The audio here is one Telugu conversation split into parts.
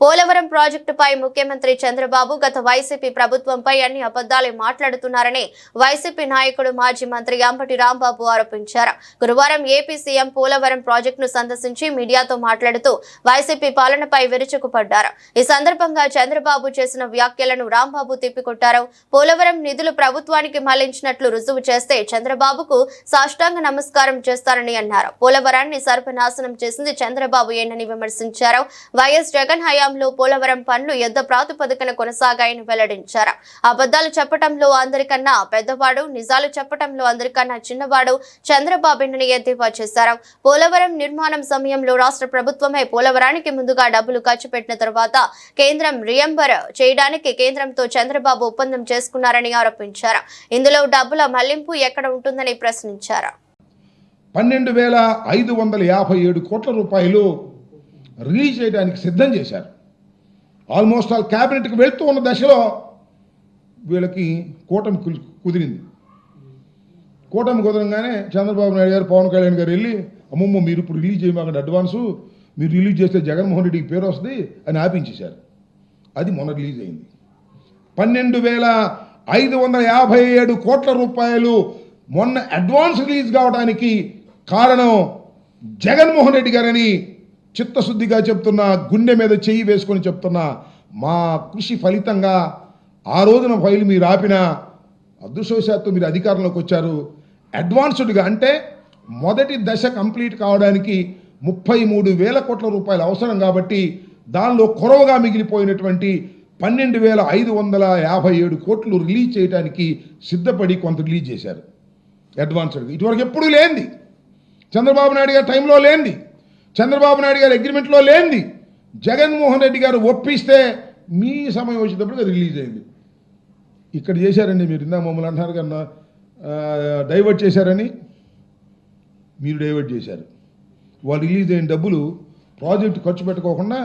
పోలవరం ప్రాజెక్టుపై ముఖ్యమంత్రి చంద్రబాబు గత వైసీపీ ప్రభుత్వంపై అన్ని అబద్దాలు మాట్లాడుతున్నారని వైసీపీ నాయకుడు మాజీ మంత్రి అంబటి రాంబాబు ఆరోపించారు. గురువారం ఏపీ సీఎం పోలవరం ప్రాజెక్టును సందర్శించి మీడియాతో మాట్లాడుతూ వైసీపీ పాలనపై విరుచుకుపడ్డారు. ఈ సందర్భంగా చంద్రబాబు చేసిన వ్యాఖ్యలను రాంబాబు తిప్పికొట్టారు. పోలవరం నిధులు ప్రభుత్వానికి మళ్ళించినట్లు రుజువు చేస్తే చంద్రబాబుకు సాష్టాంగ నమస్కారం చేస్తారని అన్నారు. పోలవరాన్ని సర్వనాశనం చేసింది చంద్రబాబు ఏనని విమర్శించారు. వైఎస్ జగన్ హయాంలో పోలవరం పనులు యుద్ధ ప్రాతిపదికన కొనసాగాయని వెల్లడించారు. అబద్దాలు చెప్పటంలో అందరికన్నా పెద్దవాడు నిజాలు చెప్పటంలో అందరికన్నా చిన్నవాడు చంద్రబాబుని ఎద్దేవా చేశారు. పోలవరం నిర్మాణం సమయంలో రాష్ట్ర ప్రభుత్వమే పోలవరానికి ముందుగా డబ్బులు ఖర్చు పెట్టిన తర్వాత కేంద్రం రియంబర్ చేయడానికి కేంద్రంతో చంద్రబాబు ఒప్పందం చేసుకున్నారని ఆరోపించారు. ఇందులో డబ్బుల మళ్ళింపు ఎక్కడ ఉంటుందని ప్రశ్నించారు. పన్నెండు వేల ఐదు వందల యాభై ఏడు కోట్ల రూపాయలు రిలీజ్ చేయడానికి సిద్ధం చేశారు. ఆల్మోస్ట్ ఆల్ క్యాబినెట్కి వెళ్తూ ఉన్న దశలో వీళ్ళకి కూటమి కుదిరింది. కూటమి కుదరంగానే చంద్రబాబు నాయుడు గారు పవన్ కళ్యాణ్ గారు వెళ్ళి అమ్మమ్మ మీరు ఇప్పుడు రిలీజ్ చేయమాకండి అడ్వాన్సు మీరు రిలీజ్ చేస్తే జగన్మోహన్ రెడ్డికి పేరు వస్తుంది అని ఆపించేశారు. అది మొన్న రిలీజ్ అయింది. పన్నెండు వేల ఐదు వందల యాభై ఏడు కోట్ల రూపాయలు మొన్న అడ్వాన్స్ రిలీజ్ కావడానికి కారణం జగన్మోహన్ రెడ్డి గారని చిత్తశుద్ధిగా చెప్తున్నా గుండె మీద చెయ్యి వేసుకొని చెప్తున్నా మా కృషి ఫలితంగా ఆ రోజున ఫైల్ మీరు ఆపిన అదృష్టవశాత్తు మీరు అధికారంలోకి వచ్చారు. అడ్వాన్స్డ్గా అంటే మొదటి దశ కంప్లీట్ కావడానికి ముప్పై మూడు వేల కోట్ల రూపాయలు అవసరం కాబట్టి దానిలో కొరవగా మిగిలిపోయినటువంటి పన్నెండు వేల ఐదు వందల యాభై ఏడు కోట్లు రిలీజ్ చేయడానికి సిద్ధపడి కొంత రిలీజ్ చేశారు. అడ్వాన్స్డ్గా ఇటువరకు ఎప్పుడూ లేనిది. చంద్రబాబు నాయుడు గారి టైంలో లేనిది. చంద్రబాబు నాయుడు గారి అగ్రిమెంట్లో లేనిది. జగన్మోహన్ రెడ్డి గారు ఒప్పిస్తే మీ సమయం వచ్చేటప్పుడు అది రిలీజ్ అయింది. ఇక్కడ చేశారండి మీరు ఇందా మమ్మల్ని అంటున్నారు కన్నా డైవర్ట్ చేశారని. మీరు డైవర్ట్ చేశారు. వాళ్ళు రిలీజ్ అయిన డబ్బులు ప్రాజెక్టు ఖర్చు పెట్టుకోకుండా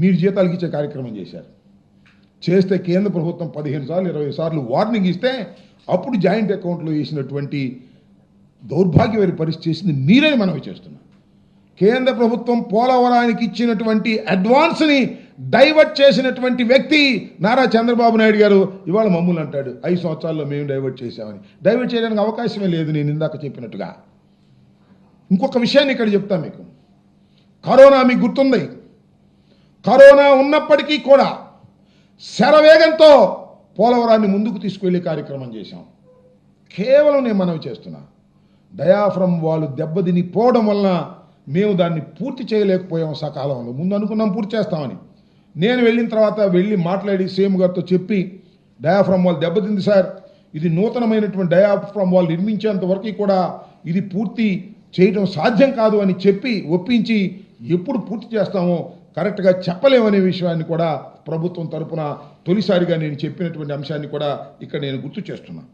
మీరు జీతాలకు ఇచ్చే కార్యక్రమం చేశారు. చేస్తే కేంద్ర ప్రభుత్వం పదిహేను సార్లు ఇరవై సార్లు వార్నింగ్ ఇస్తే అప్పుడు జాయింట్ అకౌంట్లో వేసినటువంటి దౌర్భాగ్యమైన పరిస్థితి చేసింది మీరని మనవి చేస్తున్నాం. కేంద్ర ప్రభుత్వం పోలవరానికి ఇచ్చినటువంటి అడ్వాన్స్ని డైవర్ట్ చేసినటువంటి వ్యక్తి నారా చంద్రబాబు నాయుడు గారు ఇవాళ మమ్మల్ని అంటాడు ఐదు సంవత్సరాల్లో మేము డైవర్ట్ చేశామని. డైవర్ట్ చేయడానికి అవకాశమే లేదు నేను ఇందాక చెప్పినట్టుగా. ఇంకొక విషయాన్ని ఇక్కడ చెప్తా మీకు. కరోనా మీకు గుర్తుంది. కరోనా ఉన్నప్పటికీ కూడా శరవేగంతో పోలవరాన్ని ముందుకు తీసుకువెళ్ళే కార్యక్రమం చేశాం. కేవలం నేను మనవి చేస్తున్నా. డయాఫ్రమ్ వాళ్ళు దెబ్బతిని పోవడం వలన మేము దాన్ని పూర్తి చేయలేకపోయాం సకాలంలో. ముందు అనుకున్నాం పూర్తి చేస్తామని. నేను వెళ్ళిన తర్వాత వెళ్ళి మాట్లాడి సీఎం గారితో చెప్పి డయాఫ్రమ్ వాల్ దెబ్బతింది సార్. ఇది నూతనమైనటువంటి డయాఫ్రమ్ వాళ్ళు నిర్మించేంత వరకు కూడా ఇది పూర్తి చేయడం సాధ్యం కాదు అని చెప్పి ఒప్పించి ఎప్పుడు పూర్తి చేస్తామో కరెక్ట్గా చెప్పలేమనే విషయాన్ని కూడా ప్రభుత్వం తరపున తొలిసారిగా నేను చెప్పినటువంటి అంశాన్ని కూడా ఇక్కడ నేను గుర్తు చేస్తున్నాను